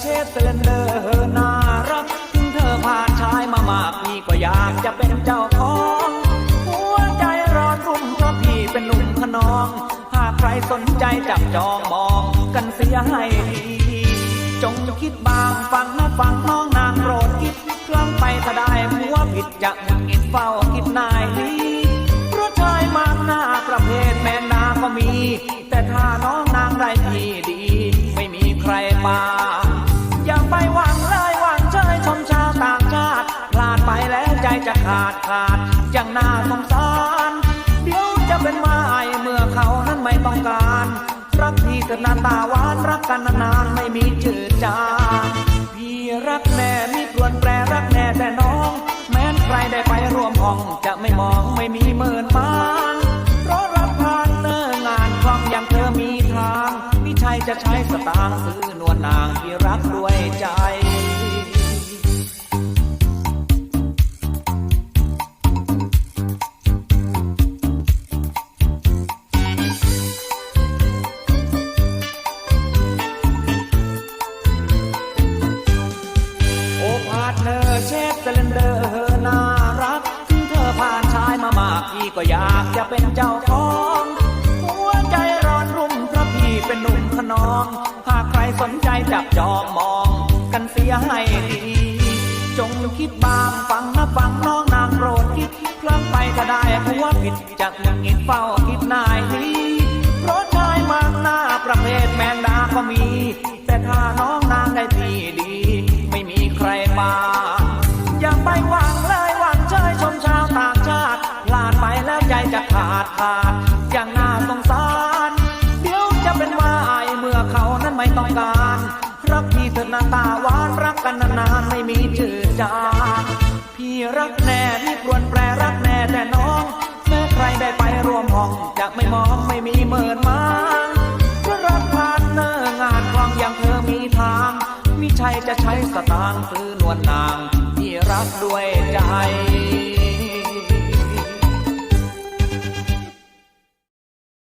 เชฟเซเลนเดอร์น่ารักถึงเธอผ่านชายมามากพี่ก็อยากจะเป็นเจ้าของหัวใจร้อนรุ่มเพราะพี่เป็นหนุ่มขนอง หากใครสนใจจับจองมองกันเสียให้ดีจงคิดบางฟังนะฟังน้องนางโปรดคิดครั้งไปถ้าได้หัวผิดจะหงุดหงิดเฝ้าคิดนายดีเพราะชายมากหน้าประเภทแมงดาก็มี แต่ถ้าน้องนางได้พี่ดี ไม่มีใครมา จะขาดขาดอย่างน่าสงสาร เดี๋ยวจะเป็นไม้เมื่อเขานั้นไม่ต้องการ รักพี่เกิดน้าตาหวานรักกันนานๆไม่มีจืดจางพี่รักแน่มีปลวนแปรรักแน่แต่น้อง แม้นใครได้ไปร่วมห้องจะไม่มองไม่มีเมินมานเพราะรับผ่านเนอร์งานคล่องอย่างเธอมีทางมิใช่จะใช้สตางค์ซื้อนวลนางที่รักด้วยใจ ก็อยากจะเป็นเจ้าของ หัวใจร้อนรุ่มเพราะพี่เป็นหนุ่มขนอง หากใครสนใจจับจองมอง กันเสียให้ดี จงคิดบางฟังนะฟังน้องนางโปรดคิดเพลิงไปก็ได้หัวผิดจากหงุดหงิดเฝ้าคิดนายดีเพราะชายมากหน้าประเภทแมงดาก็มี แต่ถ้าน้อง ขาดอย่างน่าสงสาร เดี๋ยวจะเป็นวายเมื่อเขานั้นไม่ต้องการ รักพี่เถิดหน้าตาหวานรักกันนานๆไม่มีจืดจางพี่รักแน่มีปรวนแปรรักแน่แต่น้องแม้ใครได้ไปร่วมห้องจะไม่มองไม่มีเมินมางเพราะรักผ่านเนอร์งานคลองอย่างเธอมีทางมิใช่จะใช้สตางค์ซื้อนวลนางที่รักด้วยใจ